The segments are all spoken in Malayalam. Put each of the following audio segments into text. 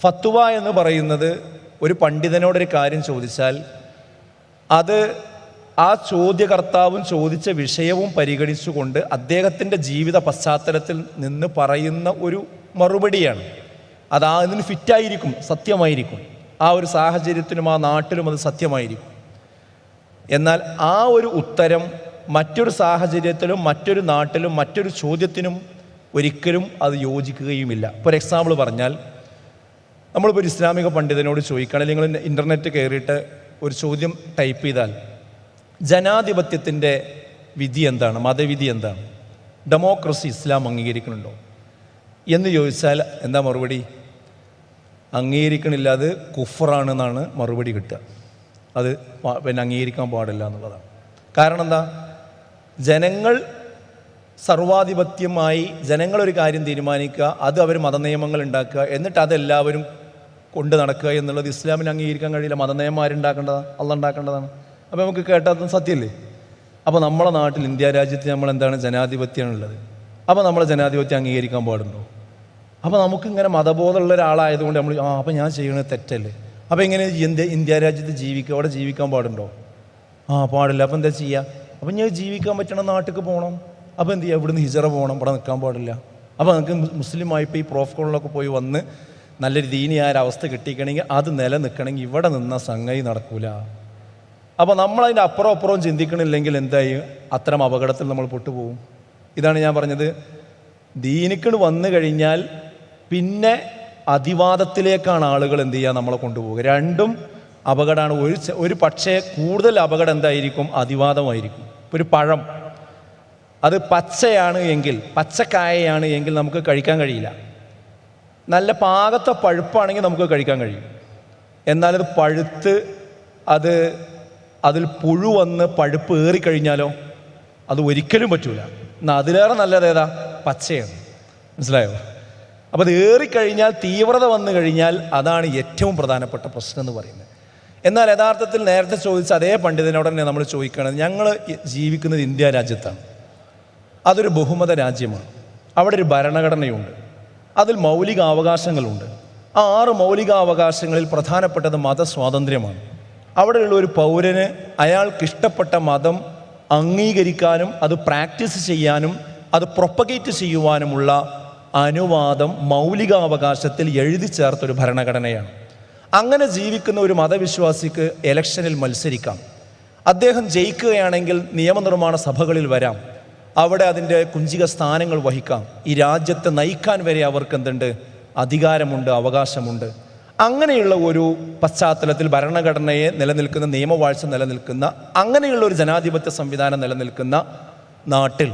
ഫത്തുവ എന്ന് പറയുന്നത് ഒരു പണ്ഡിതനോടൊരു കാര്യം ചോദിച്ചാൽ അത് ആ ചോദ്യകർത്താവും ചോദിച്ച വിഷയവും പരിഗണിച്ചുകൊണ്ട് അദ്ദേഹത്തിന്റെ ജീവിത പശ്ചാത്തലത്തിൽ നിന്ന് പറയുന്ന ഒരു മറുപടിയാണ്. അത് ആ ഇതിന് ഫിറ്റായിരിക്കും സത്യമായിരിക്കും. ആ ഒരു സാഹചര്യത്തിനും ആ നാട്ടിലും അത് സത്യമായിരിക്കും. എന്നാൽ ആ ഒരു ഉത്തരം മറ്റൊരു സാഹചര്യത്തിലും മറ്റൊരു നാട്ടിലും മറ്റൊരു ചോദ്യത്തിനും ഒരിക്കലും അത് യോജിക്കുകയുമില്ല. ഇപ്പോൾ ഒരു എക്സാമ്പിൾ പറഞ്ഞാൽ നമ്മളിപ്പോൾ ഒരു ഇസ്ലാമിക പണ്ഡിതനോട് ചോദിക്കുകയാണെങ്കിൽ നിങ്ങൾ ഇന്റർനെറ്റ് കയറിയിട്ട് ഒരു ചോദ്യം ടൈപ്പ് ചെയ്താൽ ജനാധിപത്യത്തിന്റെ വിധി എന്താണ്? മതവിധി എന്താണ്? ഡെമോക്രസി ഇസ്ലാം അംഗീകരിക്കുന്നുണ്ടോ? എന്ന് ചോദിച്ചാൽ എന്താ മറുപടി? അംഗീകരിക്കണില്ല അത് കുഫറാണെന്നാണ് മറുപടി കിട്ടുക. അത് പിന്നെ അംഗീകരിക്കാൻ പാടില്ല എന്നുള്ളതാണ്. കാരണം എന്താ? ജനങ്ങൾ സർവാധിപത്യമായി ജനങ്ങളൊരു കാര്യം തീരുമാനിക്കുക അത് അവർ മതനിയമങ്ങൾ ഉണ്ടാക്കുക എന്നിട്ട് അതെല്ലാവരും കൊണ്ട് നടക്കുക എന്നുള്ളത് ഇസ്ലാമിന് അംഗീകരിക്കാൻ കഴിയില്ല. മതനയന്മാരുണ്ടാക്കേണ്ടതാണ് അല്ല ഉണ്ടാക്കേണ്ടതാണ് അപ്പോൾ നമുക്ക് കേട്ടത് സത്യമല്ലേ അപ്പോൾ നമ്മുടെ നാട്ടിൽ ഇന്ത്യ രാജ്യത്ത് നമ്മൾ എന്താണ് ജനാധിപത്യമാണുള്ളത് അപ്പോൾ നമ്മളെ ജനാധിപത്യം അംഗീകരിക്കാൻ പാടുണ്ടോ? അപ്പോൾ നമുക്കിങ്ങനെ മതബോധമുള്ള ഒരാളായതുകൊണ്ട് നമ്മൾ ആ അപ്പോൾ ഞാൻ ചെയ്യണത് തെറ്റല്ലേ? അപ്പോൾ ഇങ്ങനെ ഇന്ത്യ ഇന്ത്യ രാജ്യത്ത് ജീവിക്കുക അവിടെ ജീവിക്കാൻ പാടുണ്ടോ? ആ പാടില്ല. അപ്പോൾ എന്താ ചെയ്യുക അപ്പം ഞാൻ ജീവിക്കാൻ പറ്റണ നാട്ടിൽ പോകണം അപ്പോൾ എന്ത് ചെയ്യുക ഇവിടുന്ന് ഹിജറ പോകണം ഇവിടെ നിൽക്കാൻ പാടില്ല. അപ്പോൾ നമുക്ക് മുസ്ലിമായിപ്പോൾ ഈ പ്രോഫ് കോളിലൊക്കെ പോയി വന്ന് നല്ലൊരു ദീനിയായ ഒരു അവസ്ഥ കിട്ടിക്കണമെങ്കിൽ അത് നിലനിൽക്കണമെങ്കിൽ ഇവിടെ നിന്ന സംഗതി നടക്കൂല. അപ്പോൾ നമ്മളതിന്റെ അപ്പുറം അപ്പുറവും ചിന്തിക്കണില്ലെങ്കിൽ എന്തായി? അത്തരം അപകടത്തിൽ നമ്മൾ പൊട്ടുപോകും. ഇതാണ് ഞാൻ പറഞ്ഞത്. ദീനിക്കണ് വന്നു കഴിഞ്ഞാൽ പിന്നെ അതിവാദത്തിലേക്കാണ് ആളുകൾ എന്ത് ചെയ്യുക? നമ്മളെ കൊണ്ടുപോകുക. രണ്ടും അപകടമാണ്. ഒരു ഒരു പക്ഷേ കൂടുതൽ അപകടം എന്തായിരിക്കും? അതിവാദമായിരിക്കും. ഒരു പഴം. അത് പച്ചയാണ് എങ്കിൽ പച്ചക്കായയാണ് എങ്കിൽ നമുക്ക് കഴിക്കാൻ കഴിയില്ല. നല്ല പാകത്തെ പഴുപ്പാണെങ്കിൽ നമുക്ക് കഴിക്കാൻ കഴിയും. എന്നാലത് പഴുത്ത് അത് അതിൽ പുഴു വന്ന് പഴുപ്പ് ഏറിക്കഴിഞ്ഞാലോ അത് ഒരിക്കലും പറ്റൂല. എന്നാൽ അതിലേറെ നല്ലത് ഏതാ? പച്ചയാണ്. മനസ്സിലായോ? അപ്പോൾ അത് ഏറിക്കഴിഞ്ഞാൽ തീവ്രത വന്നു കഴിഞ്ഞാൽ അതാണ് ഏറ്റവും പ്രധാനപ്പെട്ട പ്രശ്നം എന്ന് പറയുന്നത്. എന്നാൽ യഥാർത്ഥത്തിൽ നേരത്തെ ചോദിച്ച അതേ പണ്ഡിതനോട് തന്നെ നമ്മൾ ചോദിക്കുകയാണ് ഞങ്ങൾ ജീവിക്കുന്നത് ഇന്ത്യ രാജ്യത്താണ്. അതൊരു ബഹുമത രാജ്യമാണ്. അവിടെ ഒരു ഭരണഘടനയുണ്ട്. അതിൽ മൗലിക അവകാശങ്ങളുണ്ട് ആ ആറ് മൗലികാവകാശങ്ങളിൽ പ്രധാനപ്പെട്ടത് മതസ്വാതന്ത്ര്യമാണ്. അവിടെയുള്ള ഒരു പൗരന് അയാൾക്കിഷ്ടപ്പെട്ട മതം അംഗീകരിക്കാനും അത് പ്രാക്ടീസ് ചെയ്യാനും അത് പ്രൊപ്പഗേറ്റ് ചെയ്യുവാനുമുള്ള അനുവാദം മൗലികാവകാശത്തിൽ എഴുതി ചേർത്തൊരു ഭരണഘടനയാണ്. അങ്ങനെ ജീവിക്കുന്ന ഒരു മതവിശ്വാസിക്ക് ഇലക്ഷനിൽ മത്സരിക്കാം. അദ്ദേഹം ജയിക്കുകയാണെങ്കിൽ നിയമനിർമ്മാണ സഭകളിൽ വരാം. അവിടെ അതിന്റെ കുഞ്ചിക സ്ഥാനങ്ങൾ വഹിക്കാം. ഈ രാജ്യത്തെ നയിക്കാൻ വരെ അവർക്ക് എന്തുണ്ട്? അധികാരമുണ്ട് അവകാശമുണ്ട്. അങ്ങനെയുള്ള ഒരു പശ്ചാത്തലത്തിൽ ഭരണഘടനയെ നിലനിൽക്കുന്ന നിയമവാഴ്ച നിലനിൽക്കുന്ന അങ്ങനെയുള്ള ഒരു ജനാധിപത്യ സംവിധാനം നിലനിൽക്കുന്ന നാട്ടിൽ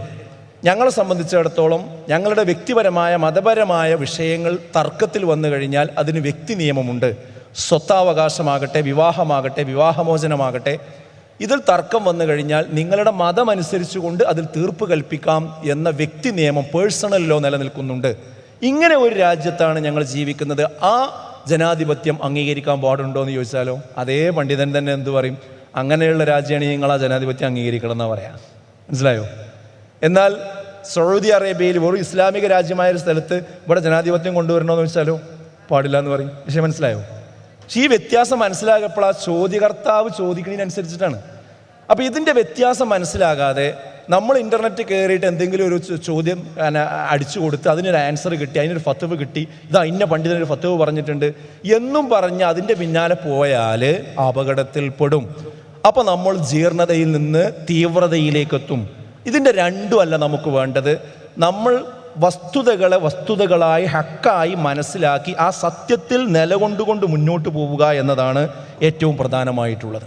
ഞങ്ങളെ സംബന്ധിച്ചിടത്തോളം ഞങ്ങളുടെ വ്യക്തിപരമായ മതപരമായ വിഷയങ്ങൾ തർക്കത്തിൽ വന്നു കഴിഞ്ഞാൽ അതിന് വ്യക്തി നിയമമുണ്ട്. സ്വത്താവകാശമാകട്ടെ വിവാഹമാകട്ടെ വിവാഹമോചനമാകട്ടെ ഇതിൽ തർക്കം വന്നു കഴിഞ്ഞാൽ നിങ്ങളുടെ മതം അനുസരിച്ചുകൊണ്ട് അതിൽ തീർപ്പ് കൽപ്പിക്കാം എന്ന വ്യക്തി നിയമം പേഴ്സണൽ ലോ നിലനിൽക്കുന്നുണ്ട്. ഇങ്ങനെ ഒരു രാജ്യത്താണ് ഞങ്ങൾ ജീവിക്കുന്നത്. ആ ജനാധിപത്യം അംഗീകരിക്കാൻ പാടുണ്ടോ എന്ന് ചോദിച്ചാലോ? അതേ പണ്ഡിതൻ തന്നെ എന്തു പറയും? അങ്ങനെയുള്ള രാജ്യമാണ് നിങ്ങൾ ആ ജനാധിപത്യം അംഗീകരിക്കണം എന്നാ പറയാം. മനസ്സിലായോ? എന്നാൽ സൗദി അറേബ്യയിൽ ഒരു ഇസ്ലാമിക രാജ്യമായ ഒരു സ്ഥലത്ത് ഇവിടെ ജനാധിപത്യം കൊണ്ടുവരണമെന്ന് ചോദിച്ചാലോ? പാടില്ല എന്ന് പറയും. പക്ഷേ മനസ്സിലായോ? പക്ഷേ ഈ വ്യത്യാസം മനസ്സിലാകപ്പോൾ ആ ചോദ്യകർത്താവ് ചോദിക്കുന്നതിനനുസരിച്ചിട്ടാണ്. അപ്പോൾ ഇതിന്റെ വ്യത്യാസം മനസ്സിലാകാതെ നമ്മൾ ഇന്റർനെറ്റ് കയറിയിട്ട് എന്തെങ്കിലും ഒരു ചോദ്യം അടിച്ചു കൊടുത്ത് അതിനൊരു ആൻസർ കിട്ടി അതിനൊരു ഫത്തവ് കിട്ടി. ഇതാ ഇന്ന പണ്ഡിതനൊരു ഫത്തവ് പറഞ്ഞിട്ടുണ്ട്. എന്നും പറഞ്ഞ് അതിന്റെ പിന്നാലെ പോയാൽ അപകടത്തിൽ പെടും അപ്പോൾ നമ്മൾ ജീർണതയിൽ നിന്ന് തീവ്രതയിലേക്കെത്തും. ഇതിന്റെ രണ്ടുമല്ല നമുക്ക് വേണ്ടത്. നമ്മൾ വസ്തുതകളെ വസ്തുതകളായി ഹക്കായി മനസ്സിലാക്കി ആ സത്യത്തിൽ നിലകൊണ്ടുകൊണ്ട് മുന്നോട്ട് പോവുക എന്നതാണ് ഏറ്റവും പ്രധാനമായിട്ടുള്ളത്.